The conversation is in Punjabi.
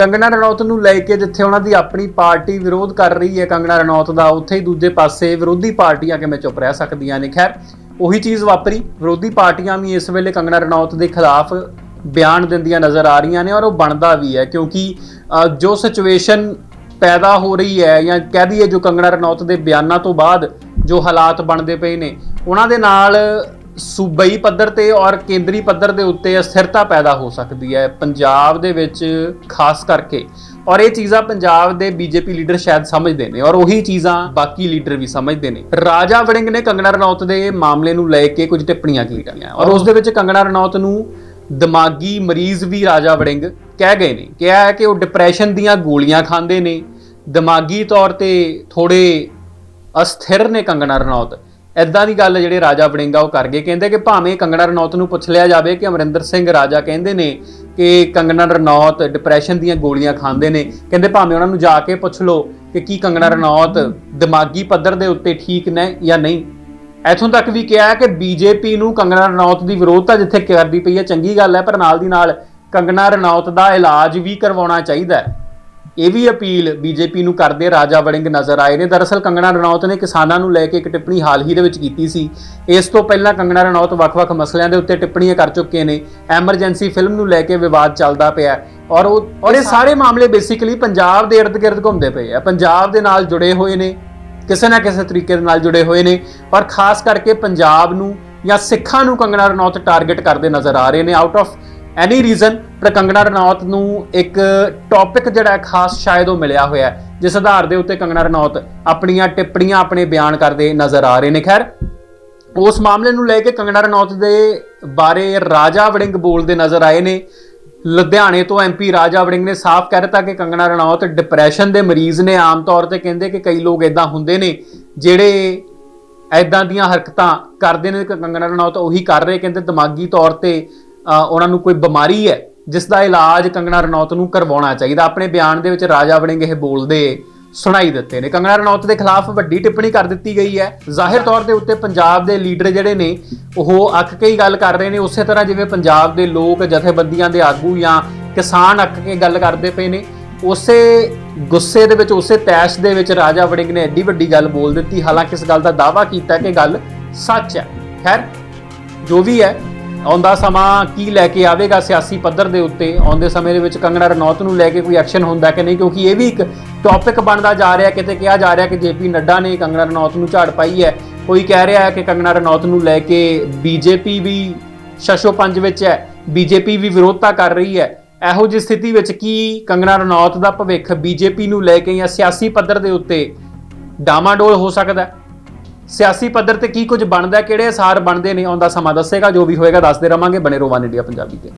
ਕੰਗਣਾ ਰਣੌਤ ਨੂੰ ਲੈ ਕੇ ਜਿੱਥੇ ਉਹਨਾਂ ਦੀ ਆਪਣੀ ਪਾਰਟੀ ਵਿਰੋਧ ਕਰ ਰਹੀ ਹੈ ਕੰਗਣਾ ਰਣੌਤ ਦਾ, ਉੱਥੇ ਹੀ ਦੂਜੇ ਪਾਸੇ ਵਿਰੋਧੀ ਪਾਰਟੀਆਂ ਕਿਵੇਂ ਚੁੱਪ ਰਹਿ ਸਕਦੀਆਂ ਨੇ? ਖੈਰ, ਉਹੀ ਚੀਜ਼ ਵਾਪਰੀ। ਵਿਰੋਧੀ ਪਾਰਟੀਆਂ ਵੀ ਇਸ ਵੇਲੇ ਕੰਗਣਾ ਰਣੌਤ ਦੇ ਖਿਲਾਫ ਬਿਆਨ ਦਿੰਦੀਆਂ ਨਜ਼ਰ ਆ ਰਹੀਆਂ ਨੇ ਔਰ ਉਹ ਬਣਦਾ ਵੀ ਹੈ ਕਿਉਂਕਿ ਜੋ ਸਿਚੁਏਸ਼ਨ ਪੈਦਾ ਹੋ ਰਹੀ ਹੈ ਜਾਂ ਕਹਿ ਦਈਏ ਜੋ ਕੰਗਣਾ ਰਣੌਤ ਦੇ ਬਿਆਨਾਂ ਤੋਂ ਬਾਅਦ ਜੋ ਹਾਲਾਤ ਬਣਦੇ ਪਏ ਨੇ, ਉਹਨਾਂ ਦੇ ਨਾਲ ਸੂਬਈ ਪੱਧਰ ਤੇ ਔਰ ਕੇਂਦਰੀ ਪੱਧਰ ਦੇ ਉੱਤੇ ਅਸਥਿਰਤਾ ਪੈਦਾ ਹੋ ਸਕਦੀ ਹੈ ਪੰਜਾਬ ਦੇ ਵਿੱਚ, ਖਾਸ ਕਰਕੇ। ਔਰ ਇਹ ਚੀਜ਼ਾਂ ਪੰਜਾਬ ਦੇ ਬੀਜੇਪੀ ਲੀਡਰ ਸ਼ਾਇਦ ਸਮਝਦੇ ਨੇ ਔਰ ਉਹੀ ਚੀਜ਼ਾਂ ਬਾਕੀ ਲੀਡਰ ਵੀ ਸਮਝਦੇ ਨੇ। ਰਾਜਾ ਵੜਿੰਗ ਨੇ ਕੰਗਣਾ ਰਣੌਤ ਦੇ ਮਾਮਲੇ ਨੂੰ ਲੈ ਕੇ ਕੁਝ ਟਿੱਪਣੀਆਂ ਕੀਤੀਆਂ ਔਰ ਉਸ ਦੇ ਵਿੱਚ ਕੰਗਣਾ ਰਣੌਤ ਨੂੰ ਦਿਮਾਗੀ ਮਰੀਜ਼ ਵੀ ਰਾਜਾ ਵੜਿੰਗ ਕਹਿ ਗਏ ਨੇ। ਕਿਹਾ ਹੈ ਕਿ ਉਹ ਡਿਪਰੈਸ਼ਨ ਦੀਆਂ ਗੋਲੀਆਂ ਖਾਂਦੇ ਨੇ। ਦਿਮਾਗੀ ਤੌਰ ਤੇ ਥੋੜੇ ਅਸਥਿਰ ਨੇ ਕੰਗਣਾ ਰਣੌਤ। ਐਦਾਂ ਦੀ ਗੱਲ ਜਿਹੜੇ ਰਾਜਾ ਵੜਿੰਗਾ ਉਹ ਕਰ ਗਏ। ਕਹਿੰਦੇ ਕਿ ਭਾਵੇਂ ਕੰਗਣਾ ਰਣੌਤ ਨੂੰ ਪੁੱਛ ਲਿਆ ਜਾਵੇ ਕਿ ਅਮਰਿੰਦਰ ਸਿੰਘ ਰਾਜਾ ਕਹਿੰਦੇ ਨੇ ਕਿ ਕੰਗਣਾ ਰਣੌਤ ਡਿਪਰੈਸ਼ਨ ਦੀਆਂ ਗੋਲੀਆਂ ਖਾਂਦੇ ਨੇ, ਕਹਿੰਦੇ ਭਾਵੇਂ ਉਹਨਾਂ ਨੂੰ ਜਾ ਕੇ ਪੁੱਛ ਲਓ ਕਿ ਕੀ ਕੰਗਣਾ ਰਣੌਤ ਦਿਮਾਗੀ ਪੱਧਰ ਦੇ ਉੱਤੇ ਠੀਕ ਨੇ ਜਾਂ ਨਹੀਂ। ਇਥੋਂ ਤੱਕ ਵੀ ਕਿਹਾ ਹੈ ਕਿ ਬੀਜੇਪੀ ਨੂੰ ਕੰਗਣਾ ਰਣੌਤ ਦੀ ਵਿਰੋਧਤਾ ਜਿੱਥੇ ਕਰਦੀ ਪਈ ਹੈ, ਚੰਗੀ ਗੱਲ ਹੈ, ਪਰ ਨਾਲ ਦੀ ਨਾਲ ਕੰਗਣਾ ਰਣੌਤ ਦਾ ਇਲਾਜ ਵੀ ਕਰਵਾਉਣਾ ਚਾਹੀਦਾ ਹੈ। ਇਹ ਵੀ ਅਪੀਲ ਬੀਜੇਪੀ ਨੂੰ ਕਰਦੇ ਰਾਜਾ ਵੜਿੰਗ ਨਜ਼ਰ ਆਏ ਨੇ। ਦਰਅਸਲ ਕੰਗਨਾ ਰਣੌਤ ਨੇ ਕਿਸਾਨਾਂ ਨੂੰ ਲੈ ਕੇ ਇੱਕ ਟਿੱਪਣੀ ਹਾਲ ਹੀ ਦੇ ਵਿੱਚ ਕੀਤੀ ਸੀ। ਇਸ ਤੋਂ ਪਹਿਲਾਂ ਕੰਗਨਾ ਰਣੌਤ ਵੱਖ-ਵੱਖ ਮਸਲਿਆਂ ਦੇ ਉੱਤੇ ਟਿੱਪਣੀਆਂ ਕਰ ਚੁੱਕੇ ਨੇ। ਐਮਰਜੈਂਸੀ ਫਿਲਮ ਨੂੰ ਲੈ ਕੇ ਵਿਵਾਦ ਚੱਲਦਾ ਪਿਆ ਔਰ ਉਹ ਔਰ ਇਹ ਸਾਰੇ ਮਾਮਲੇ ਬੇਸਿਕਲੀ ਪੰਜਾਬ ਦੇ ਇਰਦ-ਗਿਰਦ ਘੁੰਮਦੇ ਪਏ ਆ। ਪੰਜਾਬ ਦੇ ਨਾਲ ਜੁੜੇ ਹੋਏ ਨੇ ਕਿਸੇ ਨਾ ਕਿਸੇ ਤਰੀਕੇ ਦੇ ਨਾਲ ਜੁੜੇ ਹੋਏ ਨੇ ਪਰ ਖਾਸ ਕਰਕੇ ਪੰਜਾਬ ਨੂੰ ਜਾਂ ਸਿੱਖਾਂ ਨੂੰ ਕੰਗਨਾ ਰਣੌਤ ਟਾਰਗੇਟ ਕਰਦੇ ਨਜ਼ਰ ਆ ਰਹੇ ਨੇ। ਆਊਟ ਆਫ ਐਨੀ ਰੀਜ਼ਨ ਪਰ ਕੰਗਣਾ ਰਣੌਤ ਨੂੰ ਇੱਕ ਟੌਪਿਕ ਜਿਹੜਾ ਖਾਸ ਸ਼ਾਇਦ ਉਹ ਮਿਲਿਆ ਹੋਇਆ ਜਿਸ ਆਧਾਰ ਦੇ ਉੱਤੇ ਕੰਗਣਾ ਰਣੌਤ ਆਪਣੀਆਂ ਟਿੱਪਣੀਆਂ ਆਪਣੇ ਬਿਆਨ ਕਰਦੇ ਨਜ਼ਰ ਆ ਰਹੇ ਨੇ। ਖੈਰ, ਉਸ ਮਾਮਲੇ ਨੂੰ ਲੈ ਕੇ ਕੰਗਣਾ ਰਣੌਤ ਦੇ ਬਾਰੇ ਰਾਜਾ ਵੜਿੰਗ ਬੋਲਦੇ ਨਜ਼ਰ ਆਏ ਨੇ। ਲੁਧਿਆਣੇ ਤੋਂ ਐਮਪੀ ਰਾਜਾ ਵੜਿੰਗ ਨੇ ਸਾਫ਼ ਕਹਿ ਦਿੱਤਾ ਕਿ ਕੰਗਣਾ ਰਣੌਤ ਡਿਪਰੈਸ਼ਨ ਦੇ ਮਰੀਜ਼ ਨੇ ਆਮ ਤੌਰ ਤੇ ਕਹਿੰਦੇ ਕਿ ਕਈ ਲੋਕ ਇਦਾਂ ਹੁੰਦੇ ਨੇ, ਜਿਹੜੇ ਐਦਾਂ ਦੀਆਂ ਹਰਕਤਾਂ ਕਰਦੇ ਨੇ ਕਿ ਕੰਗਨਾ ਰਣੌਤ ਉਹੀ ਕਰ ਰਹੇ, ਕਹਿੰਦੇ ਦਿਮਾਗੀ ਤੌਰ ਤੇ ਉਹਨਾਂ ਨੂੰ ਕੋਈ ਬਿਮਾਰੀ ਹੈ, ਜਿਸ ਦਾ ਇਲਾਜ ਕੰਗਣਾ ਰਣੌਤ ਨੂੰ ਕਰਵਾਉਣਾ ਚਾਹੀਦਾ। ਆਪਣੇ ਬਿਆਨ ਦੇ ਵਿੱਚ ਰਾਜਾ ਵੜਿੰਗ ਇਹ ਬੋਲਦੇ, ਸੁਣਾਈ ਦਿੱਤੇ ਨੇ। ਕੰਗਣਾ ਰਣੌਤ ਦੇ ਖਿਲਾਫ ਵੱਡੀ ਟਿੱਪਣੀ ਕਰ ਦਿੱਤੀ ਗਈ ਹੈ। ਜ਼ਾਹਿਰ ਤੌਰ ਦੇ ਉੱਤੇ ਪੰਜਾਬ ਦੇ ਲੀਡਰ ਜਿਹੜੇ ਨੇ, ਉਹ ਅੱਕ ਕੇ ਹੀ ਗੱਲ ਕਰ ਰਹੇ ਨੇ। ਉਸੇ ਤਰ੍ਹਾਂ ਜਿਵੇਂ ਪੰਜਾਬ ਦੇ ਲੋਕ ਜਥੇਬੰਦੀਆਂ ਦੇ ਆਗੂ ਜਾਂ ਕਿਸਾਨ ਅੱਕ ਕੇ ਗੱਲ ਕਰਦੇ ਪਏ ਨੇ, ਉਸੇ ਗੁੱਸੇ ਦੇ ਵਿੱਚ, ਉਸੇ ਤੈਸ਼ ਦੇ ਵਿੱਚ ਰਾਜਾ ਵੜਿੰਗ ਨੇ ਐਡੀ ਵੱਡੀ ਗੱਲ ਬੋਲ ਦਿੱਤੀ। ਹਾਲਾਂਕਿ ਇਸ ਗੱਲ ਦਾ ਦਾਅਵਾ ਕੀਤਾ ਕਿ ਗੱਲ ਸੱਚ ਹੈ। ਖੈਰ, ਜੋ ਵੀ ਹੈ ਆਉਂਦਾ ਸਮਾਂ ਕੀ ਲੈ ਕੇ ਆਵੇਗਾ ਸਿਆਸੀ ਪੱਧਰ ਦੇ ਉੱਤੇ? ਆਉਂਦੇ ਸਮੇਂ ਦੇ ਵਿੱਚ ਕੰਗਣਾ ਰਣੌਤ ਨੂੰ ਲੈ ਕੇ ਕੋਈ ਐਕਸ਼ਨ ਹੁੰਦਾ ਕਿ ਨਹੀਂ? ਕਿਉਂਕਿ ਇਹ ਵੀ ਇੱਕ ਟੌਪਿਕ ਬਣਦਾ ਜਾ ਰਿਹਾ, ਕਿਤੇ ਕਿਹਾ ਜਾ ਰਿਹਾ ਕਿ ਜੇਪੀ ਨੱਡਾ ਨੇ ਕੰਗਣਾ ਰਣੌਤ ਨੂੰ ਝਾੜ ਪਾਈ ਹੈ। ਕੋਈ ਕਹਿ ਰਿਹਾ ਹੈ ਕਿ ਕੰਗਣਾ ਰਣੌਤ ਨੂੰ ਲੈ ਕੇ ਬੀਜੇਪੀ ਵੀ ਸ਼ਸ਼ੋ ਪੰਜ ਵਿੱਚ ਹੈ, ਬੀਜੇਪੀ ਵੀ ਵਿਰੋਧਤਾ ਕਰ ਰਹੀ ਹੈ। ਇਹੋ ਜਿਹੀ ਸਥਿਤੀ ਵਿੱਚ ਕੀ ਕੰਗਣਾ ਰਣੌਤ ਦਾ ਭਵਿੱਖ ਬੀਜੇਪੀ ਨੂੰ ਲੈ ਕੇ ਜਾਂ ਸਿਆਸੀ ਪੱਧਰ ਦੇ ਉੱਤੇ ਡਾਮਾਡੋਲ ਹੋ ਸਕਦਾ ਹੈ? ਸਿਆਸੀ ਪੱਧਰ ਤੇ ਕੀ ਕੁਝ ਬਣਦਾ, ਕਿਹੜੇ ਅਸਾਰ ਬਣਦੇ ਨੇ ਆਉਂਦਾ ਸਮਾਂ ਦੱਸੇਗਾ, ਜੋ ਵੀ ਹੋਏਗਾ, ਦੱਸਦੇ ਰਵਾਂਗੇ ਬਣੇ ਰੋ ਵਨ ਇੰਡੀਆ ਪੰਜਾਬੀ ਤੇ।